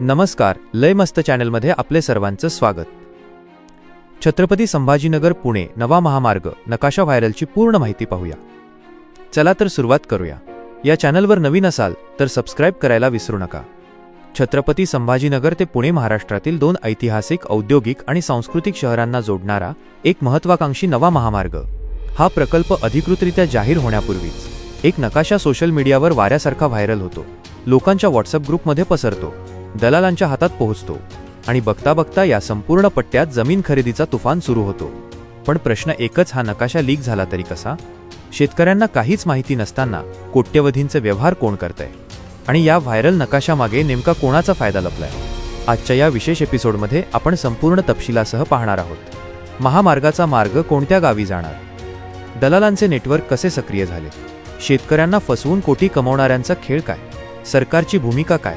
नमस्कार लय मस्त चॅनलमध्ये आपले सर्वांचं स्वागत. छत्रपती संभाजीनगर पुणे नवा महामार्ग नकाशा व्हायरलची पूर्ण माहिती पाहूया. चला तर सुरुवात करूया. या चॅनलवर नवीन असाल तर सबस्क्राईब करायला विसरू नका. छत्रपती संभाजीनगर ते पुणे महाराष्ट्रातील दोन ऐतिहासिक औद्योगिक आणि सांस्कृतिक शहरांना जोडणारा एक महत्वाकांक्षी नवा महामार्ग. हा प्रकल्प अधिकृतरित्या जाहीर होण्यापूर्वीच एक नकाशा सोशल मीडियावर वाऱ्यासारखा व्हायरल होतो. लोकांच्या व्हॉट्सअप ग्रुपमध्ये पसरतो. दलालांच्या हातात पोहोचतो आणि बघता बघता या संपूर्ण पट्ट्यात जमीन खरेदीचा तुफान सुरू होतो. पण प्रश्न एकच हा नकाशा लीक झाला तरी कसा? शेतकऱ्यांना काहीच माहिती नसताना कोट्यवधींचे व्यवहार कोण करतंय? आणि या व्हायरल नकाशामागे नेमका कोणाचा फायदा लपलाय? आजच्या या विशेष एपिसोडमध्ये आपण संपूर्ण तपशिलासह पाहणार आहोत. महामार्गाचा मार्ग कोणत्या गावी जाणार? दलालांचे नेटवर्क कसे सक्रिय झाले? शेतकऱ्यांना फसवून कोटी कमवणाऱ्यांचा खेळ काय? सरकारची भूमिका काय?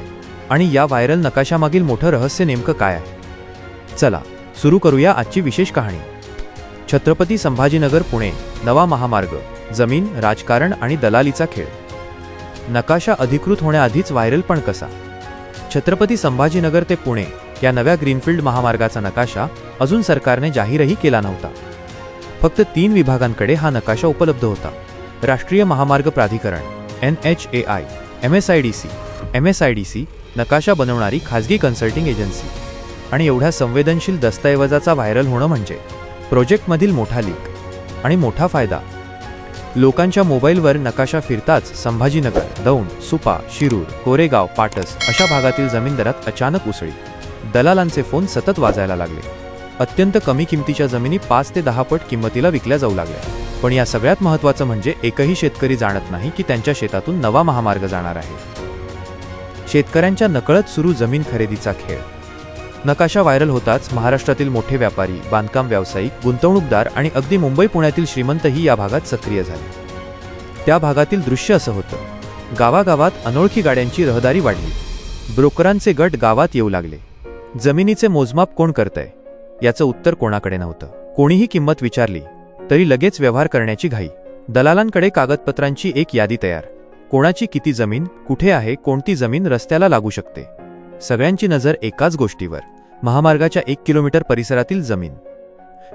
आणि या व्हायरल नकाशामागील मोठं रहस्य नेमकं काय आहे? चला सुरू करूया आजची विशेष कहाणी. छत्रपती संभाजीनगर पुणे नवा महामार्ग जमीन राजकारण आणि दलालीचा खेळ. नकाशा अधिकृत होण्याआधीच व्हायरल पण कसा? छत्रपती संभाजीनगर ते पुणे या नव्या ग्रीनफील्ड महामार्गाचा नकाशा अजून सरकारने जाहीरही केला नव्हता. फक्त तीन विभागांकडे हा नकाशा उपलब्ध होता. राष्ट्रीय महामार्ग प्राधिकरण N H A I M S I D C M S I D C नकाशा बनवणारी खाजगी कन्सल्टिंग एजन्सी आणि एवढ्या संवेदनशील दस्तऐवजाचा व्हायरल होणं म्हणजे प्रोजेक्टमधील मोठा लीक आणि मोठा फायदा. लोकांच्या मोबाईलवर नकाशा फिरताच संभाजीनगर दौंड सुपा शिरूर कोरेगाव पाटस अशा भागातील जमीनदारात अचानक उसळी दलालांचे फोन सतत वाजायला लागले. अत्यंत कमी किमतीच्या जमिनी पाच ते दहा पट किंमतीला विकल्या जाऊ लागल्या. पण या सगळ्यात महत्त्वाचं म्हणजे एकही शेतकरी जाणत नाही की त्यांच्या शेतातून नवा महामार्ग जाणार आहे. शेतकऱ्यांच्या नकळत सुरू जमीन खरेदीचा खेळ. नकाशा व्हायरल होताच महाराष्ट्रातील मोठे व्यापारी बांधकाम व्यावसायिक गुंतवणूकदार आणि अगदी मुंबई पुण्यातील श्रीमंतही या भागात सक्रिय झाले. त्या भागातील दृश्य असं होतं. गावागावात अनोळखी गाड्यांची रहदारी वाढली. ब्रोकरांचे गट गावात येऊ लागले. जमिनीचे मोजमाप कोण करतंय? याचं उत्तर कोणाकडे नव्हतं. कोणीही किंमत विचारली तरी लगेच व्यवहार करण्याची घाई. दलालांकडे कागदपत्रांची एक यादी तयार. कोणाची किती जमीन कुठे आहे कोणती जमीन रस्त्याला लागू शकते? सगळ्यांची नजर एकाच गोष्टीवर महामार्गाच्या एक किलोमीटर परिसरातील जमीन.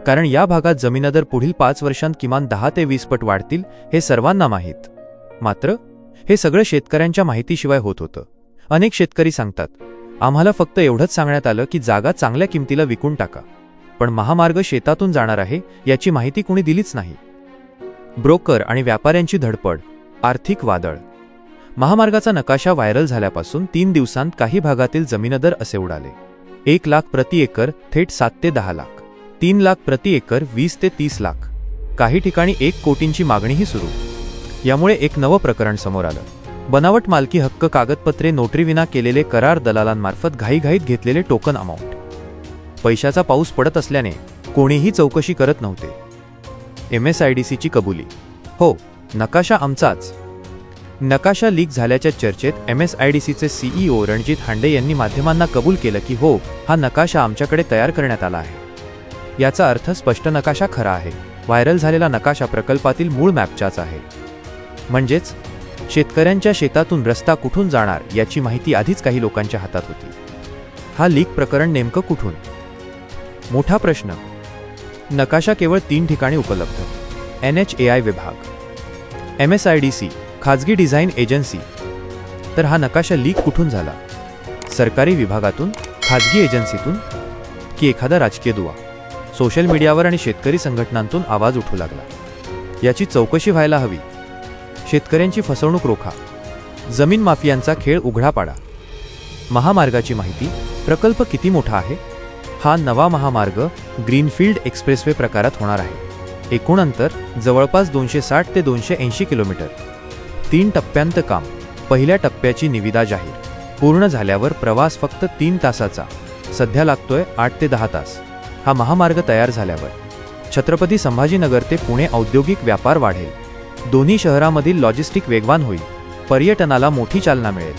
कारण या भागात जमीनदर पुढील पाच वर्षांत किमान दहा ते वीस पट वाढतील हे सर्वांना माहीत. मात्र हे सगळं शेतकऱ्यांच्या माहितीशिवाय होत होतं. अनेक शेतकरी सांगतात आम्हाला फक्त एवढंच सांगण्यात आलं की जागा चांगल्या किमतीला विकून टाका. पण महामार्ग शेतातून जाणार आहे याची माहिती कुणी दिलीच नाही. ब्रोकर आणि व्यापाऱ्यांची धडपड आर्थिक वादळ. महामार्गाचा नकाशा व्हायरल झाल्यापासून तीन दिवसांत काही भागातील जमीनदर असे उडाले. एक लाख प्रति एकर थेट सात ते दहा लाख. तीन लाख प्रति एकर वीस ते तीस लाख. काही ठिकाणी एक कोटींची मागणीही सुरू. यामुळे एक नवं प्रकरण समोर आलं. बनावट मालकी हक्क कागदपत्रे नोटरीविना केलेले करार दलालांमार्फत घाईघाईत घेतलेले टोकन अमाऊंट पैशाचा पाऊस पडत असल्याने कोणीही चौकशी करत नव्हते. एम एस आय डी सीची कबुली. हो नकाशा आमचाच. नकाशा लीक झाल्याच्या चर्चेत एम एस आय डी सीचे सीईओ रणजित हांडे यांनी माध्यमांना कबूल केलं की हो हा नकाशा आमच्याकडे तयार करण्यात आला आहे. याचा अर्थ स्पष्ट नकाशा खरा आहे. व्हायरल झालेला नकाशा प्रकल्पातील मूळ मॅपचाच आहे. म्हणजेच शेतकऱ्यांच्या शेतातून रस्ता कुठून जाणार याची माहिती आधीच काही लोकांच्या हातात होती. हा लीक प्रकरण नेमकं कुठून? मोठा प्रश्न. नकाशा केवळ तीन ठिकाणी उपलब्ध. एन एच ए आय विभाग. M S I D C खाजगी डिझाईन एजन्सी. तर हा नकाशा लीक कुठून झाला? सरकारी विभागातून खाजगी एजन्सीतून की एखादा राजकीय दुवा? सोशल मीडियावर आणि शेतकरी संघटनांतून आवाज उठू लागला. याची चौकशी व्हायला हवी. शेतकऱ्यांची फसवणूक रोखा. जमीन माफियांचा खेळ उघडा पाडा. महामार्गाची माहिती प्रकल्प किती मोठा आहे? हा नवा महामार्ग ग्रीनफील्ड एक्सप्रेसवे प्रकारात होणार आहे. एकूण अंतर जवळपास दोनशे साठ ते दोनशे ऐंशी किलोमीटर. तीन टप्प्यांत काम. पहिल्या टप्प्याची निविदा जाहीर. पूर्ण झाल्यावर प्रवास फक्त तीन तासाचा. सध्या लागतोय आठ ते दहा तास. हा महामार्ग तयार झाल्यावर. छत्रपती संभाजीनगर ते पुणे औद्योगिक व्यापार वाढेल. दोन्ही शहरामधील लॉजिस्टिक वेगवान होईल. पर्यटनाला मोठी चालना मिळेल.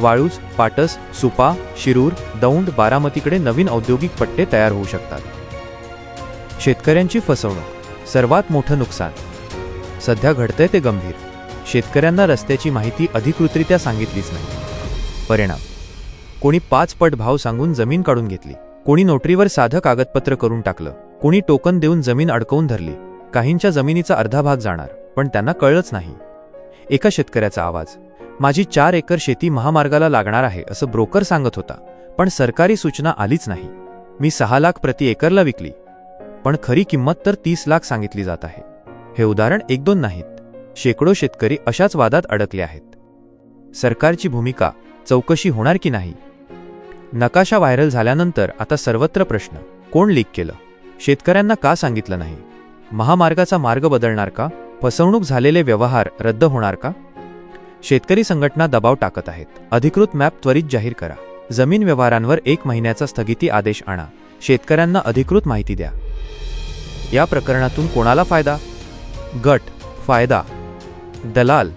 वाळूज पाटस सुपा शिरूर दौंड बारामतीकडे नवीन औद्योगिक पट्टे तयार होऊ शकतात. शेतकऱ्यांची फसवणूक. सर्वात मोठं नुकसान. सध्या घडतंय ते गंभीर. शेतकऱ्यांना रस्त्याची माहिती अधिकृतरित्या सांगितलीच नाही. परिणाम. कोणी पाच पट भाव सांगून जमीन काढून घेतली. कोणी नोटरीवर साधं कागदपत्र करून टाकलं. कोणी टोकन देऊन जमीन अडकवून धरली. काहींच्या जमिनीचा अर्धा भाग जाणार पण त्यांना कळलंच नाही. एका शेतकऱ्याचा आवाज. माझी चार एकर शेती महामार्गाला लागणार आहे असं ब्रोकर सांगत होता पण सरकारी सूचना आलीच नाही. मी सहा लाख प्रति एकरला विकली. पण खरी किंमत तर तीस लाख सांगितली जात आहे. हे उदाहरण एक दोन नाहीत. शेकडो शेतकरी अशाच वादात अडकले आहेत. सरकारची भूमिका चौकशी होणार की नाही? नकाशा व्हायरल झाल्यानंतर आता सर्वत्र प्रश्न. कोण लीक केलं? शेतकऱ्यांना का सांगितलं नाही? महामार्गाचा मार्ग बदलणार का? फसवणूक झालेले व्यवहार रद्द होणार का? शेतकरी संघटना दबाव टाकत आहेत. अधिकृत मॅप त्वरित जाहीर करा. जमीन व्यवहारांवर एक महिन्याचा स्थगिती आदेश आणा. शेतकऱ्यांना अधिकृत माहिती द्या. या प्रकरणातून कोणाला फायदा? गट फायदा. दलाल.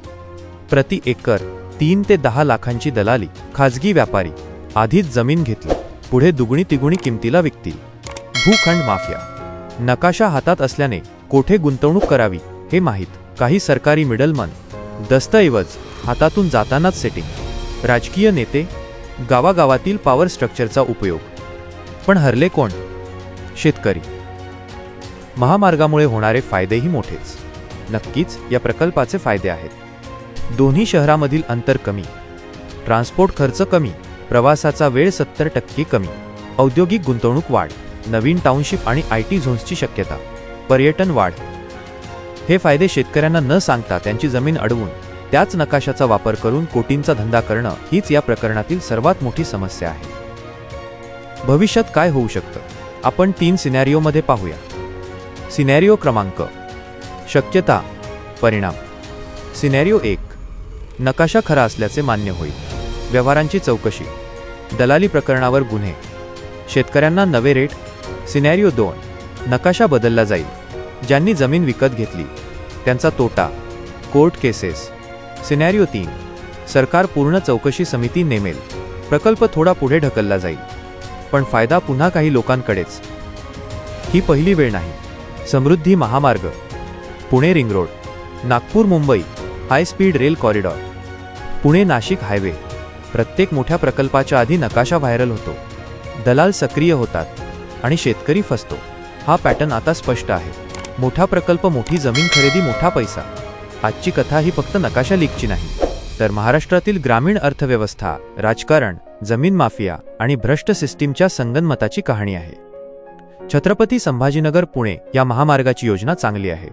प्रति एकर तीन ते दहा लाखांची दलाली खाजगी व्यापारी. आधीच जमीन घेतली पुढे दुगुणी तिगुणी किमतीला विकतील. भूखंड माफिया. नकाशा हातात असल्याने कोठे गुंतवणूक करावी हे माहीत काही सरकारी मिडलमन. दस्तऐवज हातातून जातानाच सेटिंग. राजकीय नेते गावागावातील पॉवर स्ट्रक्चरचा उपयोग. पण हरले कोण? शेतकरी. महामार्गामुळे होणारे फायदेही मोठेच. नक्कीच या प्रकल्पाचे फायदे आहेत. दोन्ही शहरामधील अंतर कमी. ट्रान्सपोर्ट खर्च कमी. प्रवासाचा वेळ सत्तर टक्के कमी. औद्योगिक गुंतवणूक वाढ. नवीन टाउनशिप आणि आय टी झोन्सची शक्यता. पर्यटन वाढ. हे फायदे शेतकऱ्यांना न सांगता त्यांची जमीन अडवून त्याच नकाशाचा वापर करून कोटींचा धंदा करणं हीच या प्रकरणातील सर्वात मोठी समस्या आहे. भविष्यात काय होऊ शकतं? आपण तीन सिनॅरिओमध्ये पाहूया. सिनॅरिओ क्रमांक. शक्यता परिणाम. सिनॅरिओ एक नकाशा खरा असल्याचे मान्य होईल. व्यवहारांची चौकशी. दलाली प्रकरणावर गुन्हे. शेतकऱ्यांना नवे रेट. सिनॅरिओ दोन नकाशा बदलला जाईल. ज्यांनी जमीन विकत घेतली त्यांचा तोटा. Court cases. सिनॅरिओ तीन सरकार पूर्ण चौकशी समिती नेमेल. प्रकल्प थोडा पुढे ढकलला जाईल. पण फायदा पुन्हा काही लोकांकडेच. ही पहिली वेळ नाही. समृद्धी महामार्ग Pune ring road Nagpur Mumbai high speed rail corridor Pune Nashik highway. प्रत्येक मोठ्या प्रकल्पाच्या आधी नकाशा व्हायरल होतो. दलाल सक्रिय होतात आणि शेतकरी फसतो. हा पॅटर्न आता स्पष्ट आहे. मोठा प्रकल्प मोठी जमीन खरेदी मोठा पैसा. आजची कथा ही फक्त नकाशा लीकची नाही. तर महाराष्ट्रातील ग्रामीण अर्थव्यवस्था राजकारण जमीन माफिया आणि भ्रष्ट सिस्टीमच्या संगनमताची कहाणी आहे. छत्रपती संभाजीनगर पुणे या महामार्गाची योजना चांगली आहे.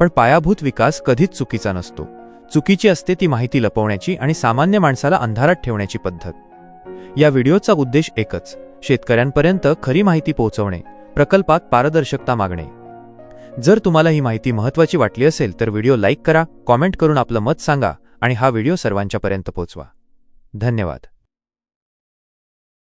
पण पायाभूत विकास कधीच चुकीचा नसतो. चुकीची असते ती माहिती लपवण्याची आणि सामान्य माणसाला अंधारात ठेवण्याची पद्धत. या व्हिडिओचा उद्देश एकच शेतकऱ्यांपर्यंत खरी माहिती पोहोचवणे प्रकल्पात पारदर्शकता मागणे. जर तुम्हाला ही माहिती महत्त्वाची वाटली असेल तर व्हिडिओ लाईक करा कॉमेंट करून आपलं मत सांगा आणि हा व्हिडिओ सर्वांच्यापर्यंत पोहोचवा. धन्यवाद.